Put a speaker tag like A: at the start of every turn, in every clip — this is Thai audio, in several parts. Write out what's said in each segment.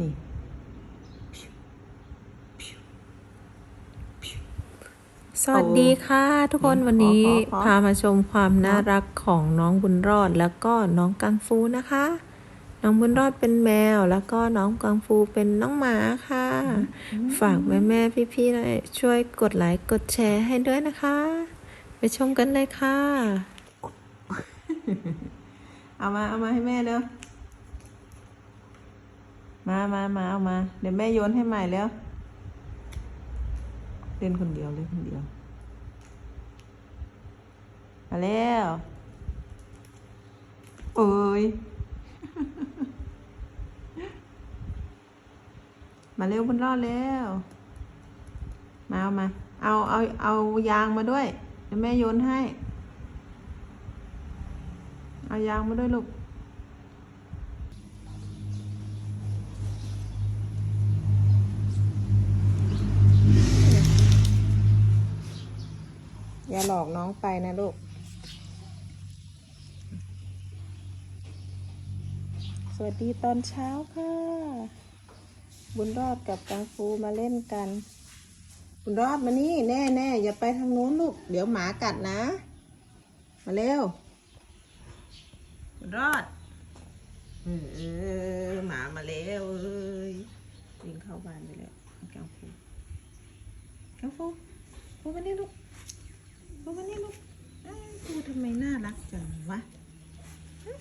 A: นี่
B: สวัสดีค่ะ ทุกคน
A: อืม
B: วันนี้
A: ขอขอขอ
B: พามาชมความน่ารักของน้องบุญรอดแล้วก็น้องกังฟูนะคะ น้องบุญรอดเป็นแมว แล้วก็น้องกังฟูเป็นน้องหมาค่ะ ฝากแม่แม่พี่พี่ๆหน่อยช่วยกดไลค์กดแชร์ให้ด้วยนะคะ ไปชมกันเลยค่ะ
A: เอามาเอามาให้แม่เร็ว มามามาเอามา เดี๋ยวแม่โยนให้ใหม่แล้วเล่นคนเดียวเล่นคนเดียว มาแล้วโอ้ย มาเร็วบนรอดแล้ว มาเอามา เอาเอาเอายางมาด้วย เดี๋ยวแม่โยนให้ เอายางมาด้วยลูก อย่าหลอกน้องไปนะลูก สวัสดีตอนเช้าค่ะ บุญรอดกับกังฟูมาเล่นกัน บุญรอดมานี่แน่แน่อย่าไปทางนู้นลูก เดี๋ยวหมากัดนะ มาเร็ว บุญรอดเออหมามาแล้วเอ้ยวิ่งเข้าบ้านไปแล้วกังฟูกังฟูฟูมา นี่ลูกฟูมานี่ลูกอ้าวฟูทำไมน่ารักจังวะฮะ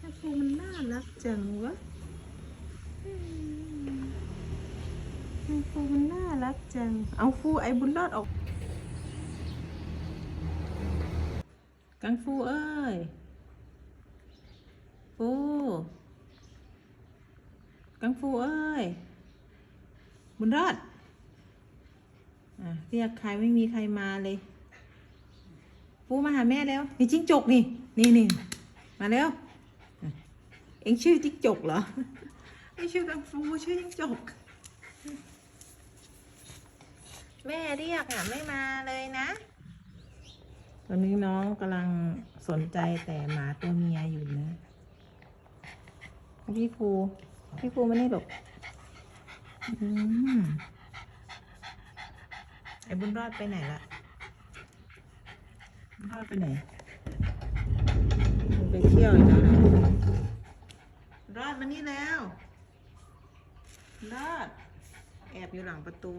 A: กังฟูมันน่ารักจังวะอืมกังฟูมันน่ารักจัง เอาฟูไอ้บุญรอดออก กังฟูเอ้ย ฟู กังฟูเอ้ย บุญรอด อะเรียกใครไม่มีใครมาเลย ฟูมาหาแม่แล้วนี่จิ้งจกนี่ นี่นี่มาแล้ว เอ็งชื่อจิ้งจกเหรอ ไม่ชื่อกังฟูชื่อจิ้งจก แม่เรียกอะไม่มาเลยนะ ตอนนี้น้องกำลังสนใจแต่หมาตัวเมียอยู่นะ พี่ภูพี่ภูไม่ได้หรอกอไอ้บุญรอดไปไหนละ บุญรอดไปไหนไปเที่ยวอีกแล้วนะรอดมานี่แล้วรอดแอบอยู่หลังประตู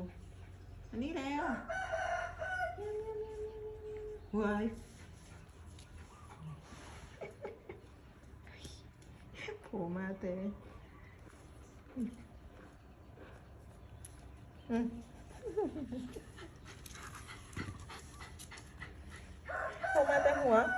A: มานี่แล้วเว้ยโผล่มาเตะอืม agua